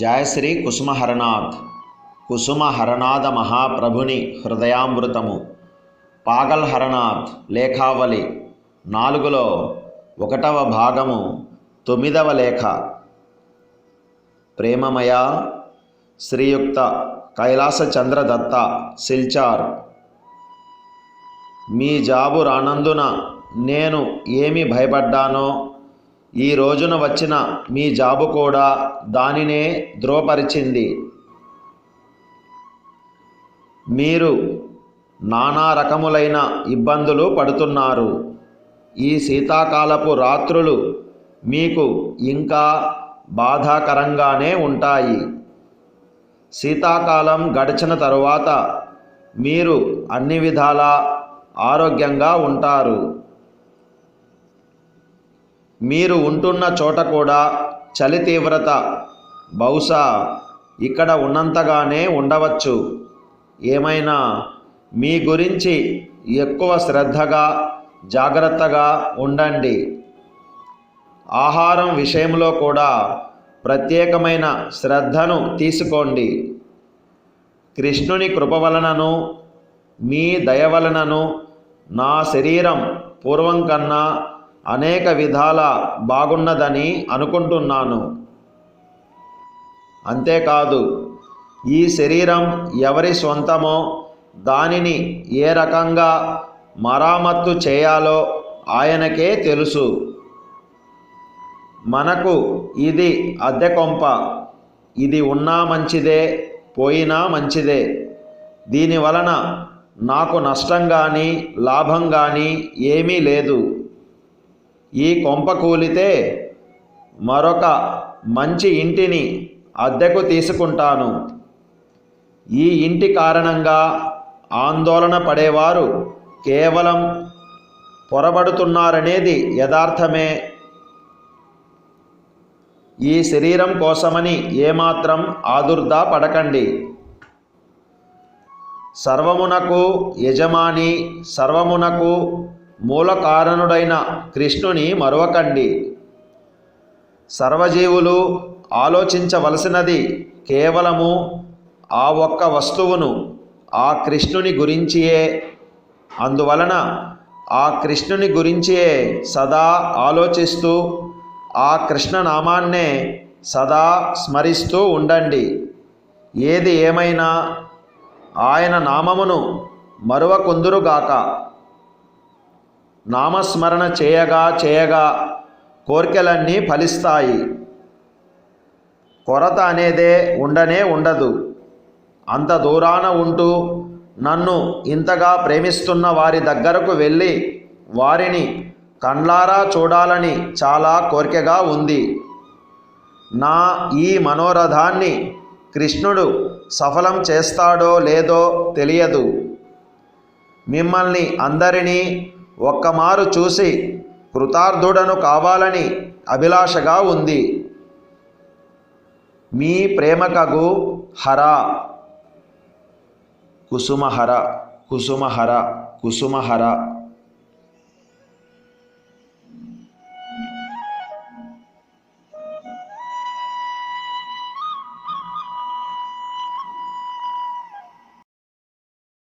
జయశ్రీ కుసుమహరనాథ్. కుసుమహరనాథ మహాప్రభుని హృదయామృతము. పాగల్ హరనాథ్ లేఖావళి నాలుగులో ఒకటవ భాగము తొమ్మిదవ లేఖ. ప్రేమమయ శ్రీయుక్త కైలాస చంద్రదత్త సిల్చార్. మీ జాబు రానందున నేను ఏమి భయపడ్డానో ఈ రోజున వచ్చిన మీ జాబు కూడా దానినే ధృవపరిచింది. మీరు నానా రకములైన ఇబ్బందులు పడుతున్నారు. ఈ శీతాకాలపు రాత్రులు మీకు ఇంకా బాధాకరంగానే ఉంటాయి. శీతాకాలం గడిచిన తరువాత మీరు అన్ని విధాలా ఆరోగ్యంగా ఉంటారు. మీరు ఉంటున్న చోట కూడా చలి తీవ్రత బహుశా ఇక్కడ ఉన్నంతగానే ఉండవచ్చు. ఏమైనా మీ గురించి ఎక్కువ శ్రద్ధగా జాగ్రత్తగా ఉండండి. ఆహారం విషయంలో కూడా ప్రత్యేకమైన శ్రద్ధను తీసుకోండి. కృష్ణుని కృప వలనను మీ దయ వలనను నా శరీరం పూర్వం కన్నా అనేక విధాల బాగున్నదని అనుకుంటున్నాను. అంతేకాదు ఈ శరీరం ఎవరి సొంతమో దానిని ఏ రకంగా మరామత్తు చేయాలో ఆయనకే తెలుసు. మనకు ఇది అద్దె కొంప. ఇది ఉన్నా మంచిదే పోయినా మంచిదే. దీని వలన నాకు నష్టం కానీ లాభం కానీ ఏమీ లేదు. ఈ కొంప కూలితే మరొక మంచి ఇంటిని అద్దెకు తీసుకుంటాను. ఈ ఇంటి కారణంగా ఆందోళన పడేవారు కేవలం పొరబడుతున్నారనేది యథార్థమే. ఈ శరీరం కోసమని ఏమాత్రం ఆదుర్దా పడకండి. సర్వమునకు యజమాని సర్వమునకు మూల కారణుడైన కృష్ణుని మరవకండి. సర్వజీవులు ఆలోచించవలసినది కేవలము ఆ ఒక్క వస్తువును ఆ కృష్ణుని గురించియే. అందువలన ఆ కృష్ణుని గురించియే సదా ఆలోచిస్తూ ఆ కృష్ణనామాన్నే సదా స్మరిస్తూ ఉండండి. ఏది ఏమైనా ఆయన నామమును మరువకుందురుగాక. నామస్మరణ చేయగా చేయగా కోరికలన్నీ ఫలిస్తాయి. కొరత అనేదే ఉండనే ఉండదు. అంత దూరాన ఉంటూ నన్ను ఇంతగా ప్రేమిస్తున్న వారి దగ్గరకు వెళ్ళి వారిని కండ్లారా చూడాలని చాలా కోరికగా ఉంది. నా ఈ మనోరథాన్ని కృష్ణుడు సఫలం చేస్తాడో లేదో తెలియదు. మిమ్మల్ని అందరినీ ఒక్కమారు చూసి కృతార్థుడను కావాలని అభిలాషగా ఉంది. మీ ప్రేమకగు హర కుసుమహర కుసుమహర కుసుమహర.